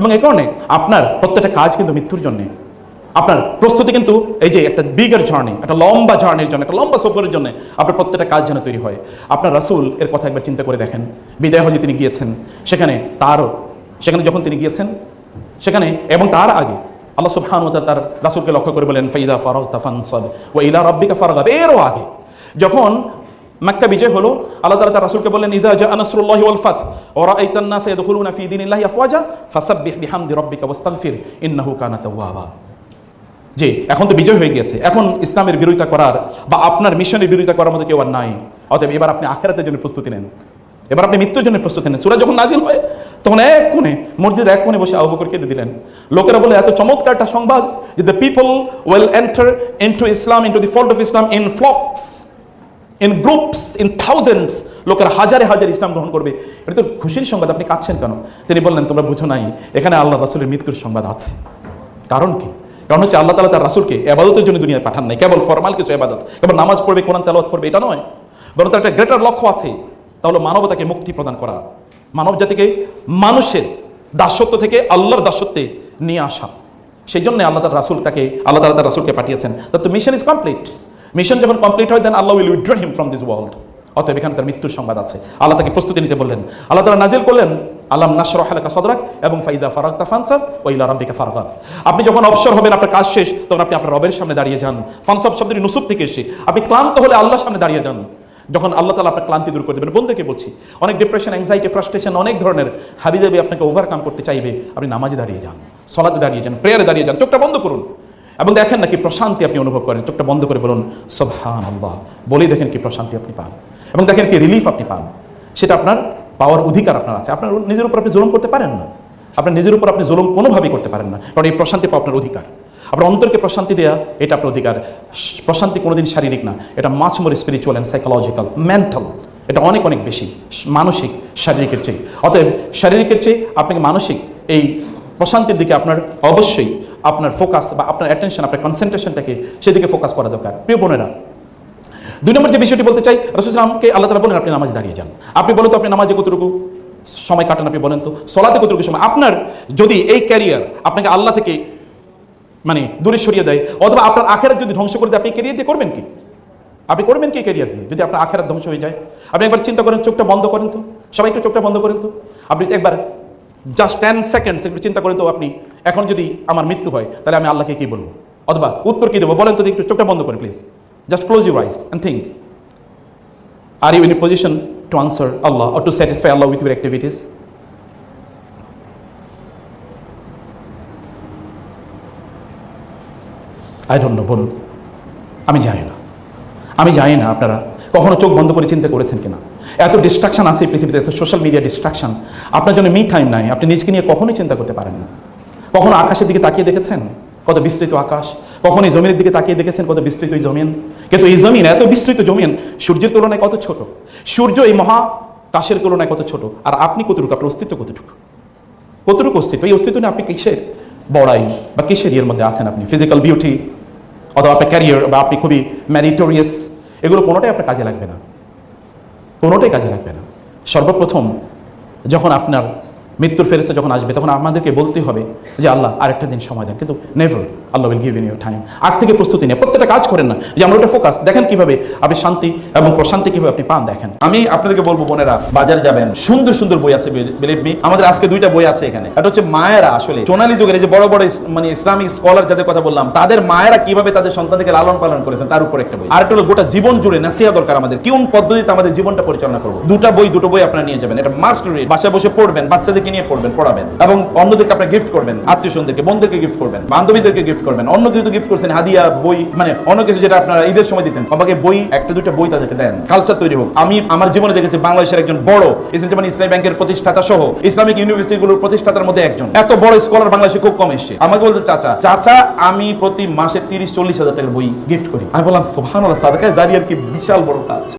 এবং এই কারণে আপনার প্রত্যেকটা কাজ কিন্তু মৃত্যুর জন্যে। আপনার প্রস্তুতি কিন্তু এই যে একটা বিগার জার্নি একটা লম্বা জার্নির জন্য, একটা লম্বা সফরের জন্য আপনার প্রত্যেকটা কাজ যেন তৈরি হয়। আপনার রাসূল এর কথা একবার চিন্তা করে দেখেন। বিদায় হজে তিনি গিয়েছেন। সেখানে তারও, সেখানে যখন তিনি গিয়েছেন, সেখানে এবং তার আগে আল্লাহ সুবহান তার রাসুলকে লক্ষ্য করে বলেন ফাইদা ফারাগ তাফানসাব ওয়া ইলা রাব্বিকা ফারগাব। এরও আগে, যখন মক্কা বিজয় হলো। আল্লাহ তার রাসূলকে বললেন, ইযা জা ওয়াল ফাত। ফি দীনিল্লাহি আফওয়াজা, ফাসাব্বিহ বিহামদি রাব্বিকা ওয়াস্তাগফির, ইন্নাহু কানা তাওয়াবা। যে এখন তো বিজয় হয়ে গিয়েছে। এখন ইসলামের বিরোধিতা করার বা আপনার মিশনের বিরোধিতা করার মতো কেউ আর নাই। অতএব এবার আপনি আখেরাতের জন্য প্রস্তুতি নেন। এবার আপনি মৃত্যুর জন্য প্রস্তুতি নেন। সুরা যখন নাজিল হয়, তখন এক কোণে, মসজিদের এক কোণে বসে আবু বকরকে দিলেন। লোকেরা বলে এত চমৎকার একটা সংবাদ যে the people will enter into Islam into the fold of Islam in flocks in groups in thousands লোকেরা হাজারে হাজার ইসলাম গ্রহণ করবে। এটা তো খুশির সংবাদ, আপনি কাঁদছেন কেন? তিনি বললেন, তোমরা বুঝো নাই, এখানে আল্লাহ রাসুলের মৃত্যুর সংবাদ আছে। কারণ কি? কারণ হচ্ছে আল্লাহ তালা তার রাসুলকে এবাদতের জন্য দুনিয়ায় পাঠান নাই। কেবল ফরমাল কিছু এবাদত। কেবল নামাজ পড়বে, কোরআন তেলাওয়াত করবে, এটা নয়। বরং তার একটা গ্রেটার লক্ষ্য আছে। তাহলে মানবতাকে মুক্তি প্রদান করা। মানব জাতিকে মানুষের দাসত্ব থেকে আল্লাহর দাসত্বে নিয়ে আসা। সেই জন্য আল্লাহ তার রাসুল তাকে, আল্লাহ তালা তার রাসুলকে পাঠিয়েছেন। তার তো মিশন ইজ কমপ্লিট মিশন যখন কমপ্লিট হয় then Allah will withdraw him from this world অতএব এখানে তার মৃত্যুর সংবাদ আছে। আল্লাহ তাকে প্রস্তুতি নিতে বললেন। আল্লাহ তালা নাজিল করলেন আল্লাহ নাসর হালাকা সদরাক এবং ফাইদা ফারাক তাফানসাব ওইলা রাব্বিকা ফারগাব আপনি যখন অবসর হবেন, আপনার কাজ শেষ, তখন আপনি আপনার রবের সামনে দাঁড়িয়ে যান। ফানসাব শব্দের নুসুব থেকে এসে, আপনি ক্লান্ত হলে আল্লাহর সামনে দাঁড়িয়ে যান। যখন আল্লাহ তালা আপনার ক্লান্তি দূর করে দেবেন, বন্ধুকে বলছি, অনেক ডিপ্রেশন অ্যাংজাইটি ফ্রাস্ট্রেশন অনেক ধরনের হাবিজাবি আপনাকে ওভারকাম করতে চাইবে। আপনি নামাজে দাঁড়িয়ে যান, সলাতে দাঁড়িয়ে যান প্রেয়ারে দাঁড়িয়ে যান, চোখটা বন্ধ করুন। এবং দেখেন নাকি প্রশান্তি আপনি অনুভব করেন। চোখটা বন্ধ করে বলুন সবহান আল্লাহ বলেই দেখেন কি প্রশান্তি আপনি পান। এবং দেখেন কি রিলিফ আপনি পান। সেটা আপনার পাওয়ার অধিকার আপনার আছে। আপনার নিজের উপর আপনি জুলুম করতে পারেন না। আপনার নিজের উপর আপনি জুলুম কোনোভাবেই করতে পারেন না। কারণ এই প্রশান্তি পাওয়া আপনার অধিকার। আপনার অন্তরকে প্রশান্তি দেওয়া এটা আপনার অধিকার। প্রশান্তি কোনোদিন শারীরিক না। এটা much more spiritual and psychological mental এটা অনেক অনেক বেশি। মানসিক, শারীরিকের চেয়ে। অতএব শারীরিকের চেয়ে আপনাকে মানসিক এই প্রশান্তির দিকে আপনার অবশ্যই আপনার ফোকাস বা আপনার অ্যাটেনশন আপনার কনসেন্ট্রেশনটাকে সেদিকে ফোকাস করা দরকার। প্রিয় বোনেরা, দুই নম্বর যে বিষয়টি বলতে চাই রসুলামকে আল্লাহ তালা বলেন, আপনি নামাজে দাঁড়িয়ে যান। আপনি বলেন তো, আপনি নামাজে কতটুকু সময় কাটান? আপনি বলেন তো, সলাতে কতটুকু সময়? আপনার যদি এই ক্যারিয়ার আপনাকে আল্লাহ থেকে মানে দূরে সরিয়ে দেয়, অথবা আপনার আখেরাত যদি ধ্বংস করে দেয়, আপনি ক্যারিয়ার দিয়ে করবেন কি? আপনি করবেন কি ক্যারিয়ার দিয়ে, যদি আপনার আখেরাত ধ্বংস হয়ে যায়? আপনি একবার চিন্তা করেন, চোখটা বন্ধ করেন তো, সবাই একটু চোখটা বন্ধ করেন তো। আপনি একবার জাস্ট টেন সেকেন্ডস একটু চিন্তা করেন তো আপনি। এখন যদি আমার মৃত্যু হয়, তাহলে আমি আল্লাহকে কী বলব? অথবা উত্তর কি দেবো? বলেন তো একটু চোখটা বন্ধ করেন please just close your eyes and think R in a position to answer Allah or to satisfy Allah with your activities? I don't know বলুন আমি জানি না। আমি জানি না আপনারা কখনো চোখ বন্ধ করে চিন্তা করেছেন কিনা। এত ডিস্ট্রাকশন আছে এই পৃথিবীতে, এত সোশ্যাল মিডিয়া ডিস্ট্রাকশন আপনার জন্য মি টাইম নাই। আপনি নিজকে নিয়ে কখনোই চিন্তা করতে পারেন না। কখনো আকাশের দিকে তাকিয়ে দেখেছেন? কত বিস্তৃত আকাশ। কখনো এই জমিনের দিকে তাকিয়ে দেখেছেন কত বিস্তৃত এই জমিন? কিন্তু এই জমিন, এত বিস্তৃত জমিন, সূর্যের তুলনায় কত ছোট? সূর্য এই মহা কাশের তুলনায় কত ছোট? আর আপনি কতটুকু? আপনার অস্তিত্ব কতটুকু? কতটুকু অস্তিত্ব? এই অস্তিত্ব নিয়ে আপনি কিসের বড়াই? বা কিসের ইয়ের মধ্যে আছেন আপনি? ফিজিক্যাল বিউটি অথবা আপনার ক্যারিয়ার বা আপনি খুবই ম্যারিটোরিয়াস এগুলো কোনোটাই আপনার কাজে লাগবে না। কোনোটাই কাজে লাগবে না। সর্বপ্রথম যখন আপনার মৃত্যুর ফেরেসে যখন আসবে, তখন আমাদেরকে বলতে হবে যে, আল্লাহ, আরেকটা দিন সময় দেন। কিন্তু never Allah will give in your time আগ থেকে প্রস্তুতি নিয়ে, প্রত্যেকটা কাজ করেন না যে, আমরা ওটা ফোকাস দেখেন কীভাবে আপনি শান্তি এবং প্রশান্তি কীভাবে আপনি পান দেখেন। আমি আপনাদেরকে বলব, বোনেরা, বাজারে যাবেন, সুন্দর সুন্দর বই আছে বিলিভ মি আমাদের আজকে দুইটা বই আছে এখানে। এটা হচ্ছে মায়েরা আসলে। সোনালী যুগের যে বড় বড় মানে ইসলামিক স্কলার যাদের কথা বললাম, তাদের মায়েরা কীভাবে তাদের সন্তানকে লালন পালন করেছেন, তার উপর একটা বই। আর একটা হলো, গোটা জীবন জুড়ে নাসিয়া দরকার আমাদের। কোন পদ্ধতিতে আমাদের জীবনটা পরিচালনা করব? দুটা বই, দুটো বই আপনারা নিয়ে যাবেন। এটা মাস্ট রিড বাসায় বসে পড়বেন বাচ্চাদেরকে নিয়ে পড়বেন, পড়াবেন। এবং অন্যদেরকে আপনারা গিফট করবেন, আত্মীয় স্বজনদেরকে বন্ধুদেরকে গিফট করবেন, বান্ধবীদেরকে গিফট করবেন। অন্য কিছু গিফট করছেন, হাদিয়া, বই মানে অন্য কিছু যেটা আপনারা ঈদের সময় দিতেন। আমাকে বই, একটা দুটো বই তাদেরকে দেন। কালচার তৈরি হোক। আমি আমার জীবনে দেখেছি বাংলাদেশের একজন বড় ইসলাম ইসলামী ব্যাংকের প্রতিষ্ঠাতা সহ ইসলামিক ইউনিভার্সিটিগুলোর প্রতিষ্ঠাতার মধ্যে একজন। এত বড় স্কলার বাংলাদেশে খুব কম এসে আমাকে বলতে চাচা চাচা, আমি প্রতি মাসে তিরিশ, চল্লিশ হাজার টাকার বই গিফট করি। আমি বললাম সোহান সাদাকায়, জারিয়ার কি বিশাল বড় কাজ।